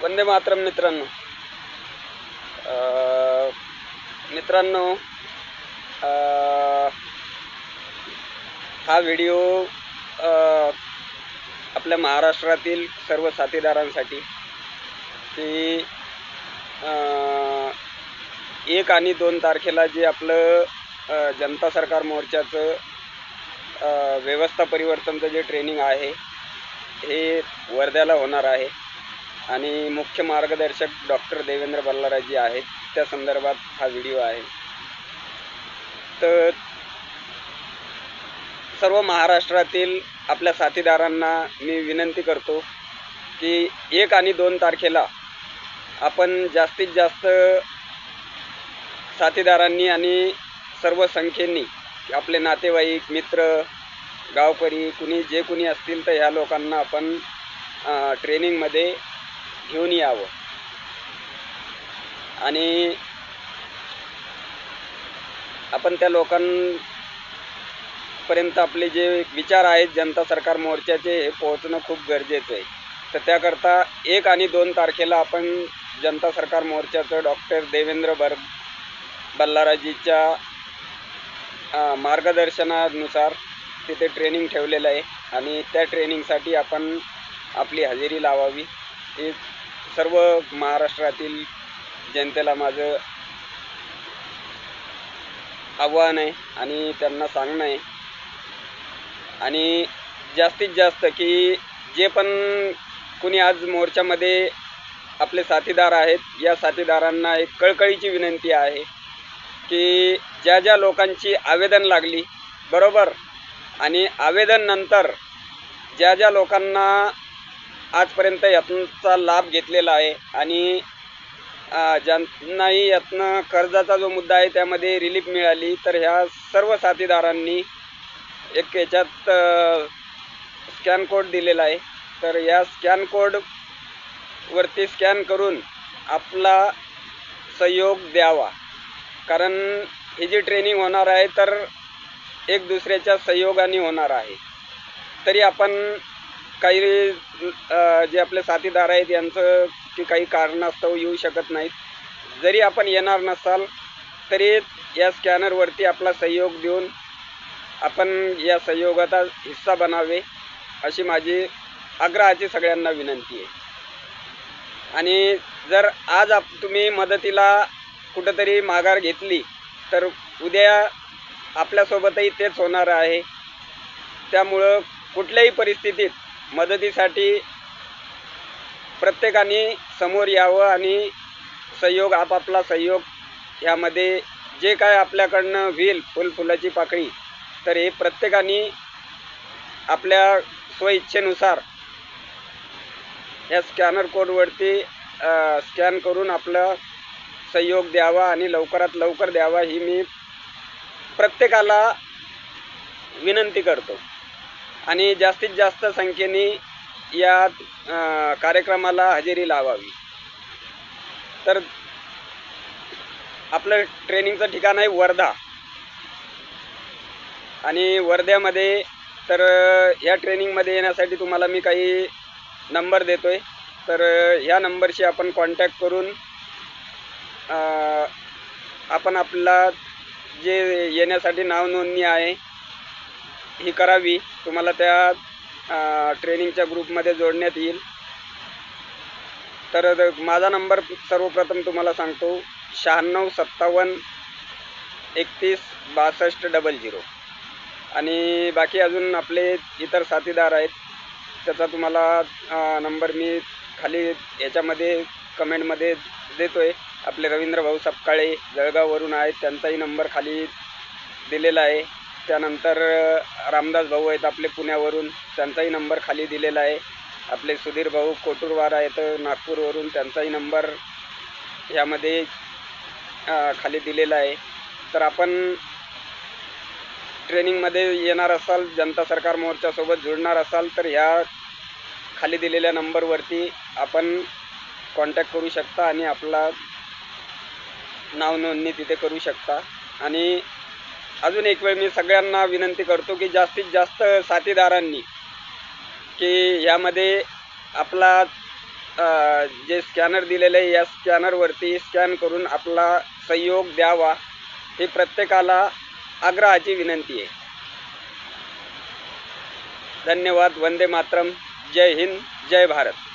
वंदे मातरम मित्रांनो. मित्रांनो हा व्हिडिओ आपल्या महाराष्ट्रातील सर्व साथीदारांसाठी की एक आणि दोन तारखेला जे आपलं जनता सरकार मोर्चाचं व्यवस्था परिवर्तनचं जे ट्रेनिंग आहे हे वर्ध्याला होणार आहे. आणि मुख्य मार्गदर्शक डॉक्टर देवेंद्र बल्लाराजी आहेत. त्या संदर्भात हा व्हिडिओ आहे. तर सर्व महाराष्ट्रातील आपल्या साथीदारांना मी विनंती करतो की एक आणि दोन तारखेला आपण जास्तीत जास्त साथीदारांनी आणि सर्व संख्येनी आपले नातेवाईक मित्र गावकरी कुणी जे कुणी असतील तर ह्या लोकांना आपण ट्रेनिंगमध्ये घेऊन यावं. आणि आपण त्या लोकांपर्यंत आपले जे विचार आहेत जनता सरकार मोर्चाचे हे पोहोचणं खूप गरजेचं आहे. तर त्याकरता एक आणि दोन तारखेला आपण जनता सरकार मोर्चाचं डॉक्टर देवेंद्र बर बल्लाराजीच्या मार्गदर्शनानुसार तिथे ट्रेनिंग ठेवलेलं आहे. आणि त्या ट्रेनिंगसाठी आपण आपली हजेरी लावावी. हे सर्व महाराष्ट्रातील जनतेला माझं आव्हान आहे आणि त्यांना सांगणं आहे. आणि जास्तीत जास्त की जे पण कुणी आज मोर्चामध्ये आपले साथीदार आहेत या साथीदारांना एक कळकळीची विनंती आहे की ज्या ज्या लोकांची आवेदन लागली बरोबर? आणि आवेदन नंतर ज्या ज्या लोकांना आजपर्यंत यातनाचा लाभ घेतलेला आहे. आणि ज्यांनाही यातनं कर्जाचा जो मुद्दा आहे त्यामध्ये रिलीफ मिळाली तर ह्या सर्व साथीदारांनी एक याच्यात स्कॅन कोड दिलेला आहे. तर या स्कॅन कोडवरती स्कॅन करून आपला सहयोग द्यावा. कारण ही जी ट्रेनिंग होणार आहे तर एक दुसऱ्याच्या सहयोगाने होणार आहे. तरी आपण काही जे आपले साथीदार आहेत यांचं की काही कारणास्तव येऊ शकत नाहीत. जरी आपण येणार नसाल तरी या स्कॅनरवरती आपला सहयोग देऊन आपण या सहयोगाचा हिस्सा बनावे अशी माझी आग्रहाची सगळ्यांना विनंती आहे. आणि जर आज आप तुम्ही मदतीला कुठंतरी माघार घेतली तर उद्या आपल्यासोबतही तेच होणार आहे. त्यामुळं कुठल्याही परिस्थितीत मदतीसाठी प्रत्येकाने समोर यावं आणि सहयोग आपापला सहयोग यामध्ये जे काय आपल्याकडनं होईल फुलफुलाची पाकळी तर हे प्रत्येकाने आपल्या स्वइच्छेनुसार या स्कॅनर कोडवरती स्कॅन करून आपला सहयोग द्यावा आणि लवकरात लवकर द्यावा ही मी प्रत्येकाला विनंती करतो. आणि जास्तीत जास्त संख्येने या कार्यक्रमाला हजेरी लावावी. तर आपलं ट्रेनिंगचं ठिकाण आहे वर्धा. आणि वर्ध्यामध्ये तर ह्या ट्रेनिंगमध्ये येण्यासाठी तुम्हाला मी काही नंबर देतो आहे तर ह्या नंबरशी आपण कॉन्टॅक्ट करून आपण आपला जे येण्यासाठी नाव नोंदणी आहे ही करावी. तुम्हाला त्या ट्रेनिंगच्या ग्रुपमध्ये जोडण्यात येईल. तर माझा नंबर सर्वप्रथम तुम्हाला सांगतो. शहाण्णव सत्तावन्न एकतीस बासष्ट डबल झिरो आणि बाकी अजून आपले इतर साथीदार आहेत. त्याचा तुम्हाला नंबर मी खाली याच्यामध्ये कमेंटमध्ये देतो आहे आपले रवींद्र भाऊ सपकाळे जळगाववरून आहेत. त्यांचाही नंबर खाली दिलेला आहे. त्यानंतर रामदास भाऊ आहेत आपले पुण्यावरून. त्यांचाही नंबर खाली दिलेला आहे. आपले सुधीर भाऊ कोटूरवार आहेत नागपूरवरून. त्यांचाही नंबर ह्यामध्ये खाली दिलेला आहे. तर आपण ट्रेनिंगमध्ये येणार असाल जनता सरकार मोर्चासोबत जुळणार असाल तर ह्या खाली दिलेल्या नंबरवरती आपण कॉन्टॅक्ट करू शकता आणि आपला नाव नोंदणी तिथे करू शकता. आणि अजून एक वेळ मी सगळ्यांना विनंती करतो की जास्तीत जास्त साथीदारांनी की यामध्ये आपला जे स्कॅनर दिलेलं आहे या स्कॅनरवरती स्कॅन करून आपला सहयोग द्यावा ही प्रत्येकाला आग्रहाची विनंती आहे. धन्यवाद वंदे मातरम जय हिंद जय भारत.